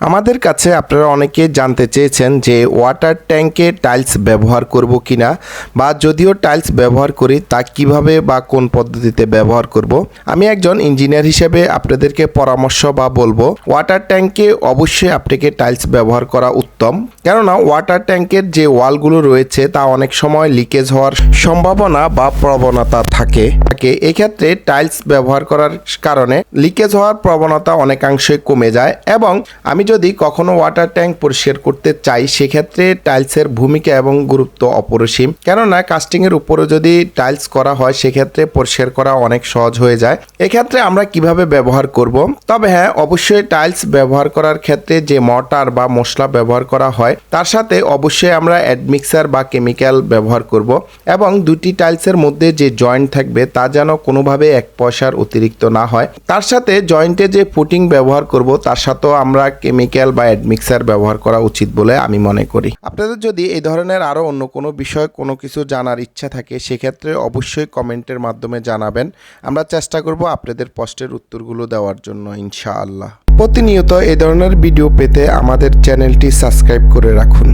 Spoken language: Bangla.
আমাদের কাছে আপনারা অনেকে জানতে চেয়েছেন যে ওয়াটার ট্যাঙ্কে টাইলস ব্যবহার করব কিনা বা যদিও টাইলস ব্যবহার করি, তা কীভাবে বা কোন পদ্ধতিতে ব্যবহার করব? আমি একজন ইঞ্জিনিয়ার হিসেবে আপনাদেরকে পরামর্শ বা বলব ওয়াটার ট্যাঙ্কে অবশ্যই আপনাকে টাইলস ব্যবহার করা উত্তম। কেননা ওয়াটার ট্যাঙ্কের যে ওয়ালগুলো রয়েছে, তা অনেক সময় লিকেজ হওয়ার সম্ভাবনা বা প্রবণতা থাকে। থাকে। এক্ষেত্রে টাইলস ব্যবহার করার কারণে লিকেজ হওয়ার প্রবণতা অনেকাংশে কমে যায় এবং আমি যদি কখনো ওয়াটার ট্যাঙ্ক পরিষ্কার করতে চাই, সেক্ষেত্রে টাইলসের ভূমিকা এবং গুরুত্ব অপরিসীম। কেননা কাস্টিংয়ের উপরে যদি টাইলস করা হয়, সেক্ষেত্রে পরিষ্কার করা অনেক সহজ হয়ে যায়। এক্ষেত্রে আমরা কীভাবে ব্যবহার করব? তবে হ্যাঁ অবশ্যই টাইলস ব্যবহার করার ক্ষেত্রে যে মটার বা মশলা ব্যবহার করা হয়, তার সাথে অবশ্যই আমরা অ্যাডমিক্সার বা কেমিক্যাল ব্যবহার করব। এবং দুটি টাইলসের মধ্যে যে জয়েন্ট থাকবে, তা যেন কোনোভাবে এক পয়সার অতিরিক্ত না হয়। তার সাথে জয়েন্টে যে ফুটিং ব্যবহার করব, তার সাথেও আমরা কেমিক্যাল বা অ্যাডমিক্সার ব্যবহার করা উচিত বলে আমি মনে করি। আপনাদের যদি এই ধরনের আরও অন্য কোনো বিষয়, কোনো কিছু জানার ইচ্ছা থাকে, সেক্ষেত্রে অবশ্যই কমেন্টের মাধ্যমে জানাবেন। আমরা চেষ্টা করব আপনাদের প্রশ্নের উত্তরগুলো দেওয়ার জন্য, ইনশাআল্লাহ। প্রতিনিয়ত এ ধরনের ভিডিও পেতে আমাদের চ্যানেলটি সাবস্ক্রাইব করে রাখুন।